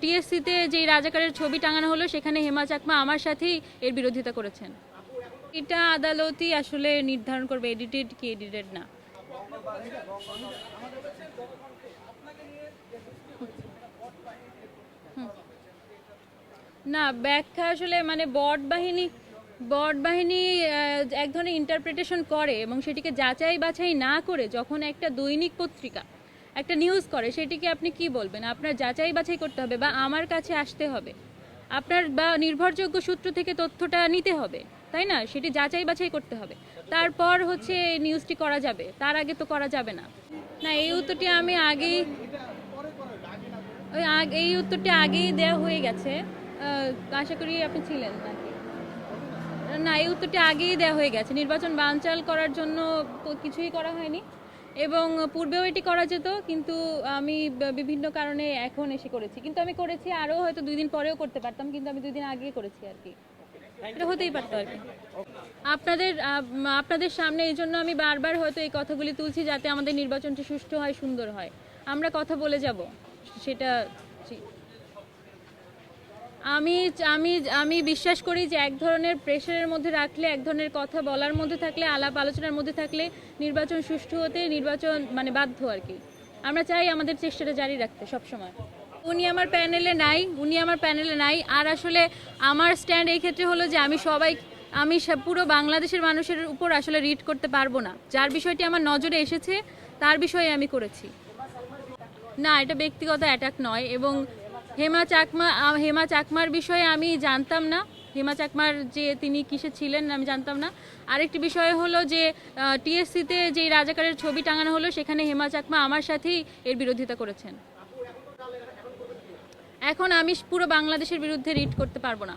টিএসসিতে যেই রাজাকারের ছবি টাঙানো হলো, সেখানে হেমা চাকমা আমার সাথেই এর বিরোধিতা করেছেন। এটা আদালতই আসলে নির্ধারণ করবে, এডিটেড কি এডিটেড না। না, ব্যাখ্যা আসলে মানে বট বাহিনী বট বাহিনী এক ধরনের ইন্টারপ্রিটেশন করে এবং সেটিকে যাচাই বাছাই না করে যখন একটা দৈনিক পত্রিকা একটা নিউজ করে, সেটিকে আপনি কি বলবেন? আপনার যাচাই বাছাই করতে হবে বা আমার কাছে আসতে হবে। আপনার বা নির্ভরযোগ্য সূত্র থেকে তথ্যটা নিতে হবে, তাই না? সেটি যাচাই বাছাই করতে হবে। তারপর হচ্ছে নিউজটি করা যাবে। তার আগে তো করা যাবে না। না, এই উত্তরটি আমি আগেই ওই এই উত্তরটি আগেই দেওয়া হয়ে গেছে। আশা করি আপনি ছিলেন নাকি? না, এই উত্তরটি আগেই দেওয়া হয়ে গেছে। নির্বাচন বানচাল করার জন্য কিছুই করা হয়নি। এবং পূর্বেও এটি করা যেত, কিন্তু আমি বিভিন্ন কারণে এখন এসে করেছি। কিন্তু আমি করেছি আরও হয়তো দুই দিন পরেও করতে পারতাম, কিন্তু আমি দুই দিন আগে করেছি আর কি। এটা হতেই পারতো আর কি। আপনাদের আপনাদের সামনে এই জন্য আমি বারবার হয়তো এই কথাগুলি তুলছি যাতে আমাদের নির্বাচনটি সুষ্ঠু হয়, সুন্দর হয়। আমরা কথা বলে যাব, সেটা। আমি আমি আমি বিশ্বাস করি যে এক ধরনের প্রেশারের মধ্যে রাখলে, এক ধরনের কথা বলার মধ্যে থাকলে, আলাপ আলোচনার মধ্যে থাকলে নির্বাচন সুষ্ঠু হতে নির্বাচন মানে বাধ্য আর কি। আমরা চাই আমাদের চেষ্টাটা জারি রাখতে সব সময় উনি আমার প্যানেলে নাই, উনি আমার প্যানেলে নাই। আর আসলে আমার স্ট্যান্ড এই ক্ষেত্রে হলো যে আমি সবাই, আমি পুরো বাংলাদেশের মানুষের উপর আসলে রিড করতে পারব না। যার বিষয়টি আমার নজরে এসেছে, তার বিষয়ে আমি করেছি। না, এটা ব্যক্তিগত অ্যাটাক নয় এবং হেমা চাকমা হেমা চাকমার বিষয়ে আমি জানতাম না। হেমা চাকমার যে তিনি কিসে ছিলেন আমি জানতাম না। আরেকটি বিষয় হলো যে টিএসসিতে যে রাজাকারের ছবি টাঙানো হলো, সেখানে হেমা চাকমা আমার সাথেই এর বিরোধিতা করেছেন। এখন আমি পুরো বাংলাদেশের বিরুদ্ধে রিট করতে পারব না।